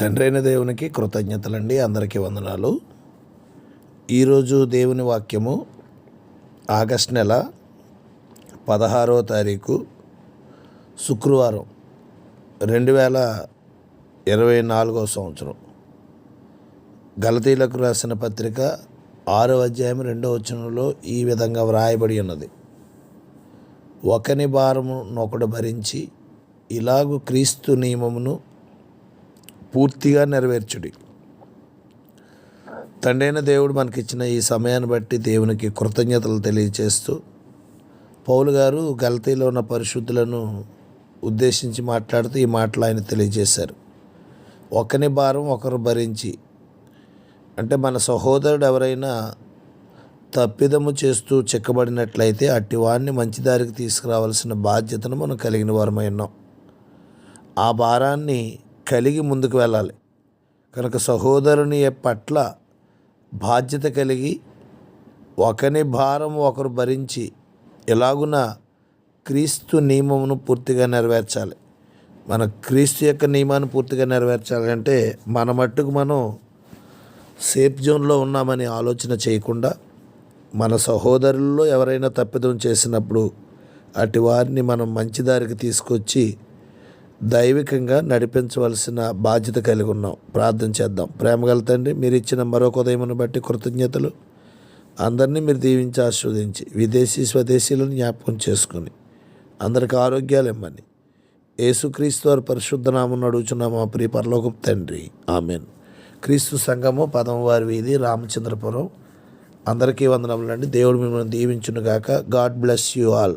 తండ్రైన దేవునికి కృతజ్ఞతలండి అందరికీ వందనాలు. ఈరోజు దేవుని వాక్యము ఆగస్ట్ నెల పదహారవ తారీఖు శుక్రవారం రెండు వేల ఇరవై నాలుగవ సంవత్సరం. గలతీలకు రాసిన పత్రిక ఆరో అధ్యాయం రెండో వచనంలో ఈ విధంగా వ్రాయబడి ఉన్నది. ఒకని భారము నొకడు భరించి ఇలాగు క్రీస్తు నియమమును పూర్తిగా నెరవేర్చుడి. తండ్రైన దేవుడు మనకిచ్చిన ఈ సమయాన్ని బట్టి దేవునికి కృతజ్ఞతలు తెలియచేస్తూ పౌలు గారు గలతీలో ఉన్న పరిశుద్ధులను ఉద్దేశించి మాట్లాడుతూ ఈ మాటలు ఆయన తెలియజేశారు. ఒకని భారం ఒకరు భరించి అంటే మన సహోదరుడు ఎవరైనా తప్పిదము చేస్తూ చెక్కబడినట్లయితే అట్టి వారిని మంచి దారికి తీసుకురావాల్సిన బాధ్యతను మనం కలిగిన వారమై ఉన్నాం. ఆ భారాన్ని కలిగి ముందుకు వెళ్ళాలి. కనుక సహోదరుని పట్ల బాధ్యత కలిగి ఒకని భారం ఒకరు భరించి ఎలాగున క్రీస్తు నియమమును పూర్తిగా నెరవేర్చాలి. మన క్రీస్తు యొక్క నియమాన్ని పూర్తిగా నెరవేర్చాలంటే మన మట్టుకు మనం సేఫ్ జోన్లో ఉన్నామని ఆలోచన చేయకుండా మన సహోదరుల్లో ఎవరైనా తప్పిదం చేసినప్పుడు అటు వారిని మనం మంచి దారికి తీసుకొచ్చి దైవికంగా నడిపించవలసిన బాధ్యత కలిగి ఉన్నాం. ప్రార్థన చేద్దాం. ప్రేమగల తండ్రి మీరు ఇచ్చిన మరొక ఉదయమును బట్టి కృతజ్ఞతలు. అందరినీ మీరు దీవించి ఆస్వాదించి విదేశీ స్వదేశీలను జ్ఞాపకం చేసుకుని అందరికి ఆరోగ్యాలు ఇమ్మని యేసుక్రీస్తు వారి పరిశుద్ధ నామం అడుగుచున్న మా ప్రియ పరలోకం తండ్రి. ఆమెన్. క్రీస్తు సంఘము పదమవారి వీధి రామచంద్రపురం. అందరికీ వందనములండి దేవుడు మిమ్మల్ని దీవించునుగాక. God bless you all.